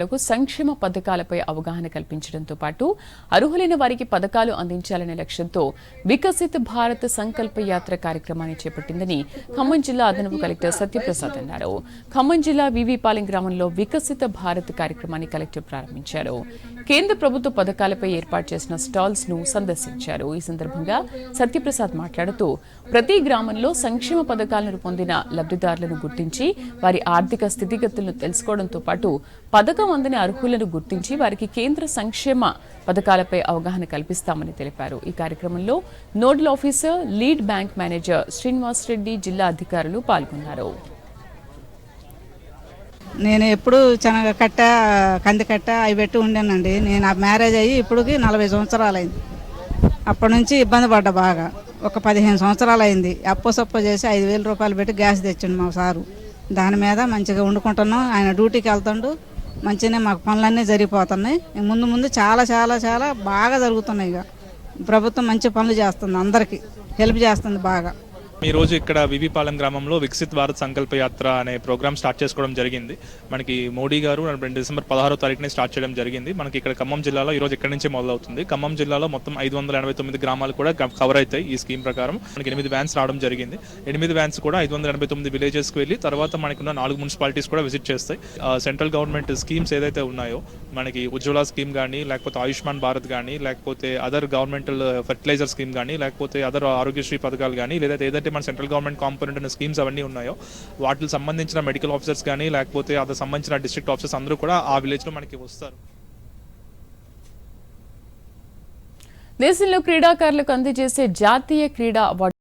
లకు సంక్షేమ పథకాలపై అవగాహన కల్పించడంతో పాటు అర్హులైన వారికి పథకాలు అందించాలనే లక్ష్యంతో వికసిత్ భారత్ సంకల్ప యాత్ర కార్యక్రమాన్ని చేపట్టిందని ఖమ్మం జిల్లా అదనపు కలెక్టర్ సత్యప్రసాద్ అన్నారు. ఖమ్మం జిల్లా వివిపాలెం గ్రామంలో వికసిత భారత్ కార్యక్రమాన్ని కలెక్టర్ ప్రారంభించారు. కేంద్ర ప్రభుత్వ పథకాలపై ఏర్పాటు చేసిన స్టాల్స్ను సందర్శించారు. ఈ సందర్భంగా సత్యప్రసాద్ మాట్లాడుతూ ప్రతి గ్రామంలో సంక్షేమ పథకాలను పొందిన లబ్ధిదారులను గుర్తించి వారి ఆర్థిక స్థితిగతులను తెలుసుకోవడంతో పాటు పథకం మందిని అర్హులను గుర్తించి వారికి కేంద్ర సంక్షేమ పథకాలపై అవగాహన కల్పిస్తామని తెలిపారు. ఈ కార్యక్రమంలో nodal officer lead bank manager Srinivas Reddy జిల్లా అధికారులు పాల్గొన్నారు. నేను ఎప్పుడు శనగ కట్ట కంది కట్ట అవి పెట్టి ఉండానండి. నేను ఆ మ్యారేజ్ అయ్యి ఇప్పటికి నలభై సంవత్సరాలు అయింది అప్పటి నుంచి ఇబ్బంది పడ్డా బాగా. ఒక పదిహేను సంవత్సరాలు అయింది అప్పు చేసి ఐదు వేల రూపాయలు పెట్టి గ్యాస్ తెచ్చిండు మా సారు. దాని మీద మంచిగా వండుకుంటున్నాం. ఆయన డ్యూటీకి వెళ్తుండు. మంచిగానే మాకు పనులన్నీ జరిగిపోతున్నాయి. ముందు ముందు చాలా చాలా చాలా బాగా జరుగుతున్నాయి ఇక. ప్రభుత్వం మంచి పనులు చేస్తుంది అందరికీ. హెల్ప్ చేస్తుంది బాగా. ఈ రోజు ఇక్కడ వివిపాలెం గ్రామంలో వికసిత్ భారత్ సంకల్ప యాత్ర అనే ప్రోగ్రామ్ స్టార్ట్ చేసుకోవడం జరిగింది. మనకి మోడీ గారు రెండు డిసెంబర్ పదహారో తారీఖునే స్టార్ట్ చేయడం జరిగింది. మనకి ఇక్కడ ఖమ్మం జిల్లాలో ఈ రోజు ఇక్కడ నుంచి మొదలవుతుంది. ఖమ్మం జిల్లాలో మొత్తం ఐదు వందల ఎనభై తొమ్మిది గ్రామాలు కూడా కవర్ అవుతాయి ఈ స్కీమ్ ప్రకారం. మనకి ఎనిమిది వ్యాన్స్ రావడం జరిగింది. ఎనిమిది వ్యాన్స్ కూడా ఐదు వందల ఎనభై తొమ్మిది విలేజెస్కి వెళ్ళి తర్వాత మనకున్న నాలుగు మున్సిపాలిటీస్ కూడా విజిట్ చేస్తాయి. సెంట్రల్ గవర్నమెంట్ స్కీమ్స్ ఏదైతే ఉన్నాయో మనకి ఉజ్వల స్కీమ్ కానీ లేకపోతే ఆయుష్మాన్ భారత్ కానీ లేకపోతే అదర్ గవర్నమెంటల్ ఫెర్టిలైజర్ స్కీమ్ కానీ లేకపోతే అదర్ ఆరోగ్యశ్రీ పథకాలు కానీ లేదా ఏదైతే మన సెంట్రల్ గవర్నమెంట్ కాంపోనెంట్ అనే స్కీమ్స్ అవన్నీ ఉన్నాయో వాటికి సంబంధించిన మెడికల్ ఆఫీసర్స్ కానీ లేకపోతే అదే సంబంధించిన డిస్ట్రిక్ట్ ఆఫీసర్స్ అందరూ కూడా ఆ విలేజ్లో మనకి వస్తారు. దేశంలో క్రీడాకారులకు అందజేసే జాతీయ క్రీడా అవార్డు